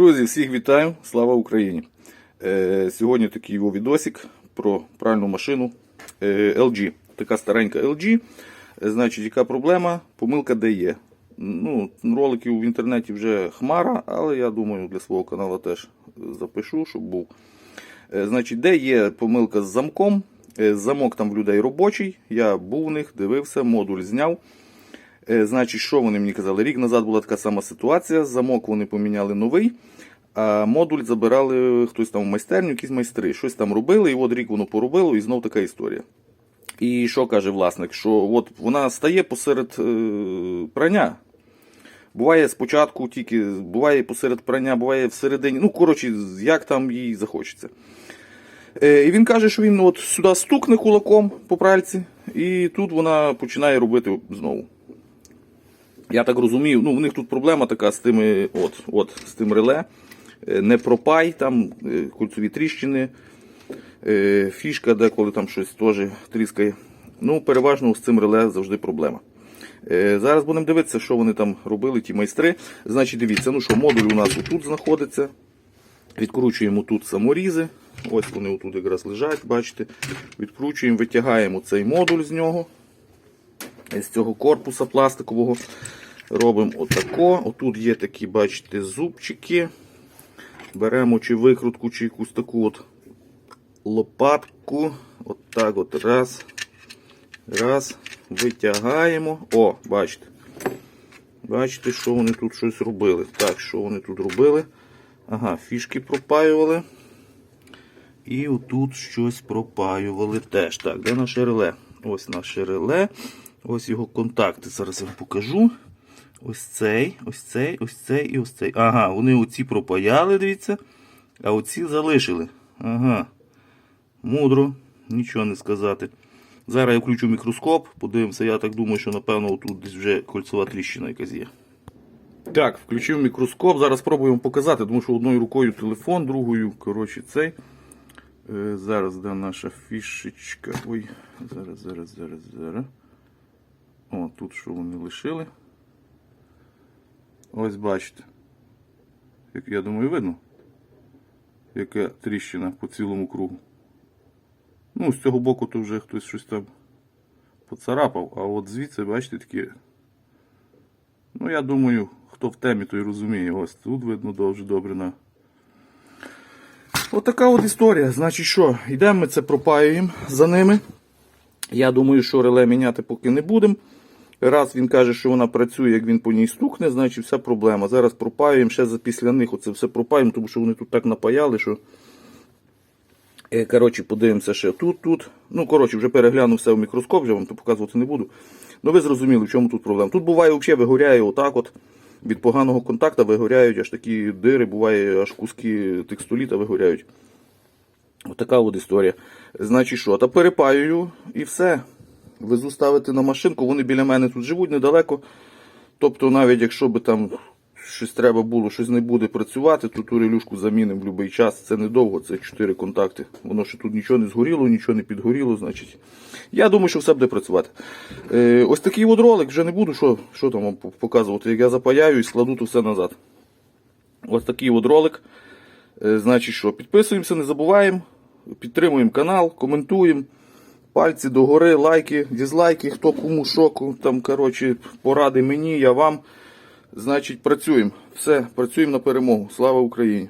Друзі, всіх вітаю! Слава Україні! Е, сьогодні такий його відосик про пральну машину е, LG. Така старенька LG. Е, значить, яка проблема? Помилка де є. Ну, роликів в інтернеті вже хмара, але я думаю, для свого каналу теж запишу, щоб був. Е, значить, де є помилка з замком? Е, замок там в людей робочий. Я був у них, дивився, модуль зняв. Е, Значить, що вони мені казали? Рік назад була така сама ситуація. Замок вони поміняли новий, а модуль забирали хтось там в майстерню, якісь майстри. Щось там робили, і от рік воно поробило, і знов така історія. І що каже власник? Що от вона стає посеред е, прання. Буває спочатку тільки, буває посеред прання, буває всередині. Ну, коротше, як там їй захочеться. Е, і він каже, що він от сюди стукне кулаком по пральці, і тут вона починає робити знову. Я так розумію, ну в них тут проблема така з тими, от, от, з тим реле. Е, Не пропай, там е, кольцові тріщини, е, фішка, деколи там щось теж тріскає. Ну, переважно з цим реле завжди проблема. Зараз будемо дивитися, що вони там робили, ті майстри. Значить, дивіться, ну що, модуль у нас отут знаходиться. Відкручуємо тут саморізи. Ось вони отут якраз лежать, бачите. Відкручуємо, витягаємо цей модуль з нього з цього корпуса пластикового. Робимо отако. Отут є такі, бачите, зубчики. Беремо чи викрутку, чи якусь таку от лопатку. Отак от, раз. Раз. Витягаємо. О, бачите. Бачите, що вони тут щось робили. Так, що вони тут робили? Ага, фішки пропаювали. І отут щось пропаювали теж. Так, де наше реле? Ось наше реле. Ось його контакти. Зараз я вам покажу. Ось цей, ось цей, ось цей і ось цей. Ага, вони оці пропаяли, дивіться. А оці залишили. Ага. Мудро, нічого не сказати. Зараз я включу мікроскоп, подивимося, я так думаю, що напевно тут десь вже кольцова тріщина якась є. Так, включив мікроскоп. Зараз спробуємо показати, тому що одною рукою телефон, другою, коротше, цей. Е, Зараз де наша фішечка. Ой, зараз, зараз, зараз, зараз. О, тут що вони лишили. Ось бачите. Як я думаю, видно, яка тріщина по цілому кругу. Ну, з цього боку то вже хтось щось там поцарапав, а от звідси, бачите, такі. Ну, я думаю, хто в темі, той розуміє. Ось тут видно дуже добре на. Отака от історія. Значить що, йдемо ми це пропаюємо за ними. Я думаю, що реле міняти поки не будемо. Раз він каже, що вона працює, як він по ній стукне, значить вся проблема. Зараз пропаюємо, ще після них оце все пропаюємо, тому що вони тут так напаяли, що. Е, Коротше, подивимося ще тут, тут. Ну, коротше, вже переглянув все в мікроскоп, вже вам то показувати не буду. Ну ви зрозуміли, в чому тут проблема. Тут буває взагалі вигоряє отак от. Від поганого контакту вигоряють аж такі дири, буває аж куски текстоліта вигоряють. Отака от історія. Значить що, та перепаюю і все. Везу ставити на машинку, вони біля мене тут живуть недалеко. Тобто, навіть якщо би там щось треба було, щось не буде працювати, то ту релюшку замінимо в будь-який час. Це недовго, це 4 контакти. Воно ще тут нічого не згоріло, нічого не підгоріло. значить. Я думаю, що все буде працювати. Е, ось такий от ролик, вже не буду, що, що там вам показувати. Як я запаяю і складу то все назад. Ось такий от ролик. Е, Значить що, підписуємося, не забуваємо, підтримуємо канал, коментуємо. Пальці догори, лайки, дізлайки, хто кому шоку, там, коротше, поради мені, я вам. Значить, працюємо. Все, працюємо на перемогу. Слава Україні!